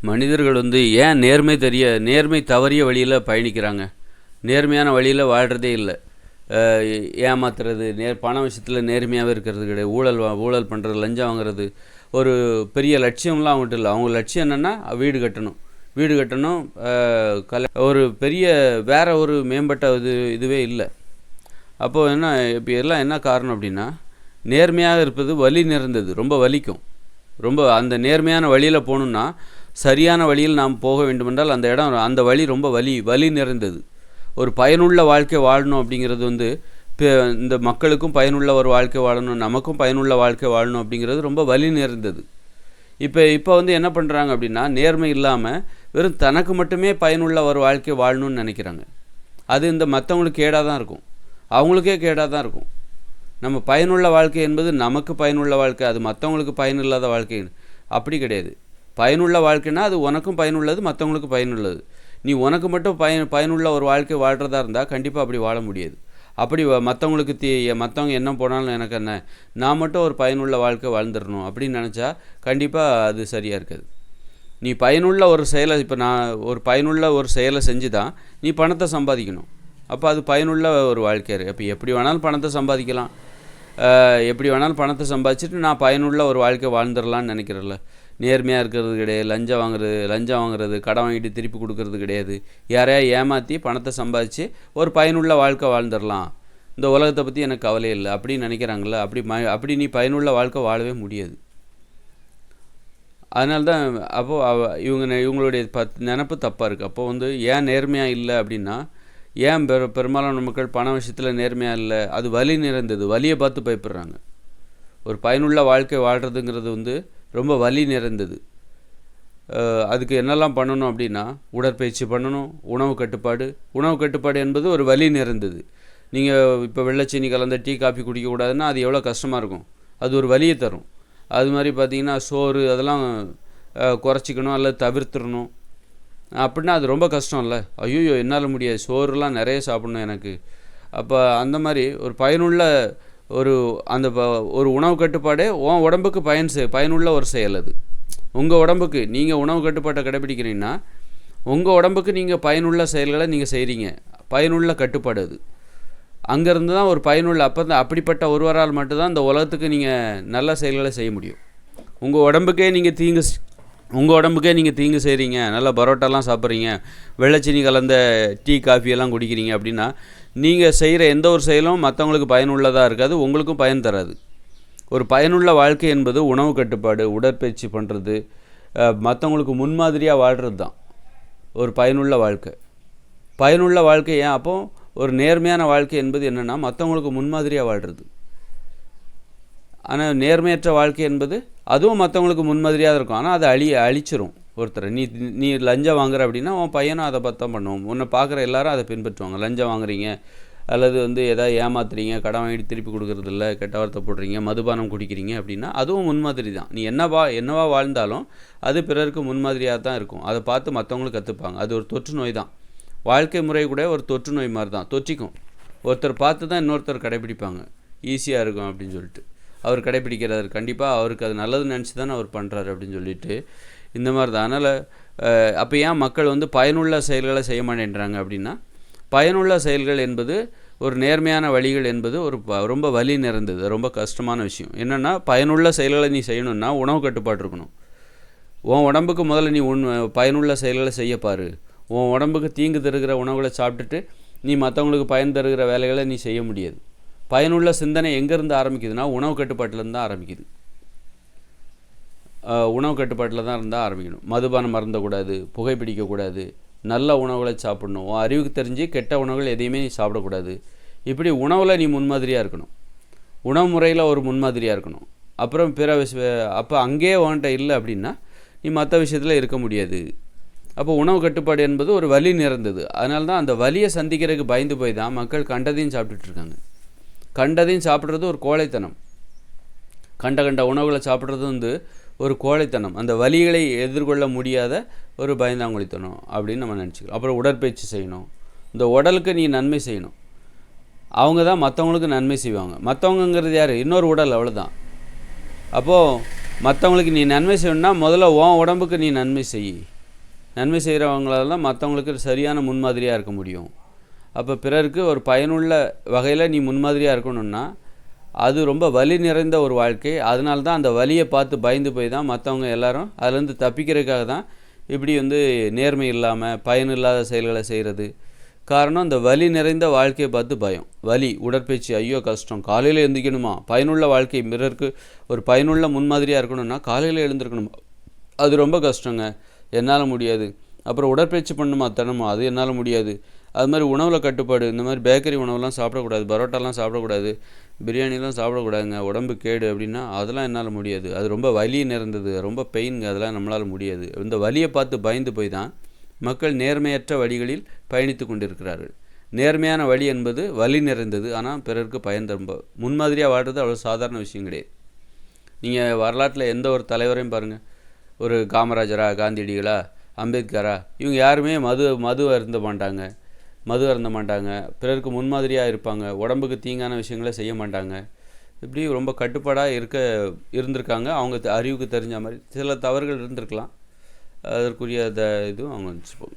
மனிதர்கள் வந்து ஏன் நேர்மை தெரிய நேர்மை தவறிய வழியில் பயணிக்கிறாங்க? நேர்மையான வழியில் வாழ்கிறதே இல்லை. ஏமாத்துறது நேர் பண விஷயத்தில் நேர்மையாகவே இருக்கிறது கிடையாது. ஊழல் வா- ஊழல் பண்ணுறது லஞ்சம் வாங்குறது. ஒரு பெரிய லட்சியம்லாம் அவங்ககிட்ட இல்லை. அவங்க லட்சியம் என்னென்னா வீடு கட்டணும். வீடு கட்டணும் அஹ், கல ஒரு பெரிய வேறு ஒரு மேம்பட்ட இது இதுவே இல்லை. அப்போது என்ன இப்போ எல்லாம் என்ன காரணம் அப்படின்னா நேர்மையாக இருப்பது வலி நிறைந்தது ரொம்ப வலிக்கும். ரொம்ப அந்த நேர்மையான வழியில் போகணுன்னா சரியான வழியில் நாம் போக வேண்டுமென்றால் அந்த இடம் அந்த வழி ரொம்ப வலி வலி நிறைந்தது. ஒரு பயனுள்ள வாழ்க்கை வாழணும் அப்படிங்கிறது வந்து இப்போ இந்த மக்களுக்கும் பயனுள்ள ஒரு வாழ்க்கை வாழணும் நமக்கும் பயனுள்ள வாழ்க்கை வாழணும் அப்படிங்கிறது ரொம்ப வலி நிறைந்தது. இப்போ இப்போ வந்து என்ன பண்ணுறாங்க அப்படின்னா நேர்மை இல்லாமல் வெறும் தனக்கு மட்டுமே பயனுள்ள ஒரு வாழ்க்கை வாழணும்னு நினைக்கிறாங்க. அது இந்த மற்றவங்களுக்கு கேடாக தான் இருக்கும். அவங்களுக்கே கேடாக தான் இருக்கும். நம்ம பயனுள்ள வாழ்க்கை என்பது நமக்கு பயனுள்ள வாழ்க்கை அது மற்றவங்களுக்கு பயனில்லாத வாழ்க்கை அப்படி கிடையாது. பயனுள்ள வாழ்க்கைனா அது உனக்கும் பயனுள்ளது மற்றவங்களுக்கு பயனுள்ளது. நீ உனக்கு மட்டும் பயன் பயனுள்ள ஒரு வாழ்க்கை வாழ்கிறதா இருந்தால் கண்டிப்பாக அப்படி வாழ முடியாது. அப்படி மற்றவங்களுக்கு தீ மற்றவங்க என்ன போனாலும் எனக்கு என்ன நான் மட்டும் ஒரு பயனுள்ள வாழ்க்கை வாழ்ந்துடணும் அப்படின்னு நினச்சா கண்டிப்பாக அது சரியாக இருக்காது. நீ பயனுள்ள ஒரு செயலை இப்போ நான் ஒரு பயனுள்ள ஒரு செயலை செஞ்சு தான் நீ பணத்தை சம்பாதிக்கணும். அப்போ அது பயனுள்ள ஒரு வாழ்க்கை இருக்கு இப்போ எப்படி வேணாலும் பணத்தை சம்பாதிக்கலாம். எப்படி வேணாலும் பணத்தை சம்பாதிச்சுட்டு நான் பயனுள்ள ஒரு வாழ்க்கை வாழ்ந்துடலான்னு நினைக்கிறேன்ல. நேர்மையாக இருக்கிறது கிடையாது லஞ்சம் வாங்குறது லஞ்சம் வாங்குறது கடன் வாங்கிட்டு திருப்பி கொடுக்கறது கிடையாது. யாரையா ஏமாற்றி பணத்தை சம்பாதிச்சு ஒரு பயனுள்ள வாழ்க்கை வாழ்ந்துடலாம். இந்த உலகத்தை பற்றி எனக்கு கவலை இல்லை. அப்படின்னு நினைக்கிறாங்களே அப்படி ம அப்படி நீ பயனுள்ள வாழ்க்கை வாழவே முடியாது. அதனால தான் அப்போது அவ இவங்க நெ- இவங்களுடைய பத் நினப்பு தப்பாக இருக்குது அப்போது வந்து ஏன் நேர்மையாக இல்லை அப்படின்னா ஏன் பெரு பெரும்பாலான மக்கள் பண விஷயத்தில் நேர்மையாக இல்லை? அது வலி நிறைந்தது. வலியை பார்த்து பயப்படுறாங்க. ஒரு பயனுள்ள வாழ்க்கை வாழ்கிறதுங்கிறது வந்து ரொம்ப வலி நிறைந்தது. அதுக்கு என்னெல்லாம் பண்ணணும் அப்படின்னா உடற்பயிற்சி பண்ணணும் உணவு கட்டுப்பாடு. உணவு கட்டுப்பாடு என்பது ஒரு வலி நிறைந்தது. நீங்கள் இப்போ வெள்ளைச்சீனி கலந்த டீ காஃபி குடிக்கக்கூடாதுன்னா அது எவ்வளோ கஷ்டமாக இருக்கும். அது ஒரு வலியை தரும். அது மாதிரி பார்த்திங்கன்னா சோறு அதெல்லாம் குறைச்சிக்கணும் அல்லது தவிர்த்துடணும். அப்படின்னா அது ரொம்ப கஷ்டம் இல்லை ஐயோ என்னால் முடியாது. சோறுலாம் நிறைய சாப்பிடணும் எனக்கு. அப்போ அந்த மாதிரி ஒரு பயனுள்ள ஒரு அந்த ப- ஒரு உணவு கட்டுப்பாடே உன் உடம்புக்கு பயன் செய் பயனுள்ள ஒரு செயல் அது. உங்கள் உடம்புக்கு நீங்கள் உணவு கட்டுப்பாட்டை கடைபிடிக்கிறீங்கன்னா உங்கள் உடம்புக்கு நீங்கள் பயனுள்ள செயல்களை நீங்கள் செய்கிறீங்க பயனுள்ள கட்டுப்பாடு அது. அங்கேருந்து தான் ஒரு பயனுள்ள அப்போ தான் அப்படிப்பட்ட ஒருவரால் மட்டும்தான் இந்த உலகத்துக்கு நீங்கள் நல்ல செயல்களை செய்ய முடியும். உங்கள் உடம்புக்கே நீங்கள் தீங்கு உங்கள் உடம்புக்கே நீங்கள் தீங்கு செய்கிறீங்க நல்லா பரோட்டாலாம் சாப்பிட்றீங்க வெள்ளைச்சீனி கலந்த டீ காஃபியெல்லாம் குடிக்கிறீங்க அப்படின்னா நீங்கள் செய்கிற எந்த ஒரு செயலும் மற்றவங்களுக்கு பயனுள்ளதாக இருக்காது உங்களுக்கும் பயன் தராது. ஒரு பயனுள்ள வாழ்க்கை என்பது உணவு கட்டுப்பாடு உடற்பயிற்சி பண்ணுறது மற்றவங்களுக்கு முன்மாதிரியாக வாழ்கிறது தான் ஒரு பயனுள்ள வாழ்க்கை. பயனுள்ள வாழ்க்கை ஏன் அப்போது ஒரு நேர்மையான வாழ்க்கை என்பது என்னென்னா மற்றவங்களுக்கு முன்மாதிரியாக வாழ்கிறது ஆனால் நேர்மையற்ற வாழ்க்கை என்பது அதுவும் மற்றவங்களுக்கு முன்மாதிரியாக தான் இருக்கும். ஆனால் அதை அழி அழிச்சிரும். ஒருத்தர் நீ நீ லஞ்சம் வாங்குற அப்படின்னா உன் பையனும் அதை பார்த்து தான் பண்ணுவோம் உன்னை பார்க்குற எல்லாரும் அதை பின்பற்றுவாங்க. லஞ்சம் வாங்குறீங்க. அல்லது வந்து எதாவது ஏமாத்துறீங்க. கடன் வாங்கிட்டு திருப்பி கொடுக்குறது இல்லை. கெட்ட வார்த்தை போடுறீங்க. மதுபானம் குடிக்கிறீங்க அப்படின்னா அதுவும் முன்மாதிரி தான். நீ என்னவா என்னவா வாழ்ந்தாலும் அது பிறருக்கு முன்மாதிரியாக தான் இருக்கும். அதை பார்த்து மற்றவங்களும் கற்றுப்பாங்க அது ஒரு தொற்று நோய் தான். வாழ்க்கை முறை கூட ஒரு தொற்று நோய் மாதிரி தான். தொற்றிக்கும். ஒருத்தர் பார்த்து தான் இன்னொருத்தர் கடைபிடிப்பாங்க. ஈஸியாக இருக்கும் அப்படின்னு சொல்லிட்டு. அவர் கடைப்பிடிக்கிறார் கண்டிப்பாக அவருக்கு அது நல்லதுன்னு நினச்சி தானே அவர் பண்ணுறாரு அப்படின்னு சொல்லிட்டு இந்த மாதிரி தான் அதனால் அப்போ ஏன் மக்கள் வந்து பயனுள்ள செயல்களை செய்ய மாட்டேன்றாங்க அப்படின்னா பயனுள்ள செயல்கள் என்பது ஒரு நேர்மையான வழிகள் என்பது ஒரு ப- ரொம்ப வலி நிறைந்தது. ரொம்ப கஷ்டமான விஷயம். என்னென்னா பயனுள்ள செயல்களை நீ செய்யணும்னா உணவு கட்டுப்பாடு இருக்கணும். உன் உடம்புக்கு முதல்ல நீ உன் பயனுள்ள செயல்களை செய்ய பாரு. உன் உடம்புக்கு தீங்கு தருகிற உணவுகளை சாப்பிட்டுட்டு நீ மற்றவங்களுக்கு பயன் தருகிற வேலைகளை நீ செய்ய முடியாது. பயனுள்ள சிந்தனை எங்கேருந்து ஆரம்பிக்குதுன்னா உணவு கட்டுப்பாட்டிலேருந்து தான் ஆரம்பிக்குது. உணவு கட்டுப்பாட்டில் தான் இருந்தால் ஆரம்பிக்கணும். மதுபானம் மறந்தக்கூடாது புகைப்பிடிக்கக்கூடாது நல்ல உணவுகளை சாப்பிடணும். உன் அறிவுக்கு தெரிஞ்சு கெட்ட உணவுகள் எதையுமே நீ சாப்பிடக்கூடாது. இப்படி உணவில் நீ முன்மாதிரியாக இருக்கணும். உணவு முறையில் ஒரு முன்மாதிரியாக இருக்கணும். அப்புறம் பிற விஷய அப்போ அங்கேயே உன்கிட்ட இல்லை அப்படின்னா நீ மற்ற விஷயத்தில் இருக்க முடியாது. அப்போ உணவு கட்டுப்பாடு என்பது ஒரு வலி நிறந்தது. அதனால தான் அந்த வலியை சந்திக்கிறதுக்கு பயந்து போய் தான் மக்கள் கண்டதையும் சாப்பிட்டுட்ருக்காங்க கண்டதையும் சாப்பிட்றது ஒரு கோழைத்தனம். கண்ட கண்ட உணவுகளை சாப்பிட்றது வந்து ஒரு கோழைத்தனம். அந்த வலிகளை எதிர்கொள்ள முடியாத ஒரு பயந்தாங்குழித்தனம் அப்படின்னு நம்ம நினச்சிக்கிறோம். அப்புறம் உடற்பயிற்சி செய்யணும். இந்த உடலுக்கு நீ நன்மை செய்யணும். அவங்க தான் மற்றவங்களுக்கு நன்மை செய்வாங்க. மற்றவங்கங்கிறது யார்? இன்னொரு உடல் அவ்வளோதான் அப்போது மற்றவங்களுக்கு நீ நன்மை செய்யணும்னா முதல்ல உன் உடம்புக்கு நீ நன்மை செய். நன்மை செய்கிறவங்களால தான் மற்றவங்களுக்கு சரியான முன்மாதிரியாக இருக்க முடியும். அப்போ பிறருக்கு ஒரு பயனுள்ள வகையில் நீ முன்மாதிரியாக இருக்கணும்னா அது ரொம்ப வலி நிறைந்த ஒரு வாழ்க்கை. அதனால தான் அந்த வலியை பார்த்து பயந்து போய் தான் மற்றவங்க எல்லாரும் அதுலேருந்து தப்பிக்கிறதுக்காக தான் இப்படி வந்து நேர்மை இல்லாமல் பயனில்லாத செயல்களை செய்கிறது காரணம் அந்த வலி நிறைந்த வாழ்க்கையை பார்த்து பயம். வலி உடற்பயிற்சி ஐயோ கஷ்டம். காலையில் எழுந்திக்கணுமா? பயனுள்ள வாழ்க்கை பிறருக்கு ஒரு பயனுள்ள முன்மாதிரியாக இருக்கணும்னா காலையில் எழுந்திருக்கணுமா. அது ரொம்ப கஷ்டங்க. என்னால் முடியாது. அப்புறம் உடற்பயிற்சி பண்ணுமா? தினமும். அது என்னால் முடியாது. அது மாதிரி உணவில் கட்டுப்பாடு இந்த மாதிரி பேக்கரி உணவுலாம் சாப்பிடக்கூடாது பரோட்டாலாம் சாப்பிடக்கூடாது பிரியாணிலாம் சாப்பிடக்கூடாதுங்க உடம்பு கேடு அப்படின்னா அதெல்லாம் என்னால் முடியாது. அது ரொம்ப வலி நிறைந்தது ரொம்ப பெயின்ங்க அதெல்லாம் நம்மளால் முடியாது. இந்த வலியை பார்த்து பயந்து போய் தான் மக்கள் நேர்மையற்ற வழிகளில் பயணித்து கொண்டிருக்கிறார்கள். நேர்மையான வழி என்பது வலி நிறைந்தது ஆனால் பிறருக்கு பயன் தரும். முன்மாதிரியாக வாழ்கிறது அவ்வளோ சாதாரண விஷயம் கிடையாது. நீங்கள் வரலாற்றில் எந்த ஒரு தலைவரையும் பாருங்கள் ஒரு காமராஜரா காந்தியடிகளா அம்பேத்கரா இவங்க யாருமே மது மது அருந்த மாட்டாங்க. மது அருந்த மாட்டாங்க. பிறருக்கு முன்மாதிரியாக இருப்பாங்க. உடம்புக்கு தீங்கான விஷயங்களை செய்ய மாட்டாங்க. இப்படி ரொம்ப கட்டுப்பாடாக இருக்க இருந்திருக்காங்க. அவங்க அறிவுக்கு தெரிஞ்ச மாதிரி சில தவறுகள் இருந்திருக்கலாம். அதற்குரிய த இதுவும் அவங்க வச்சுப்போம்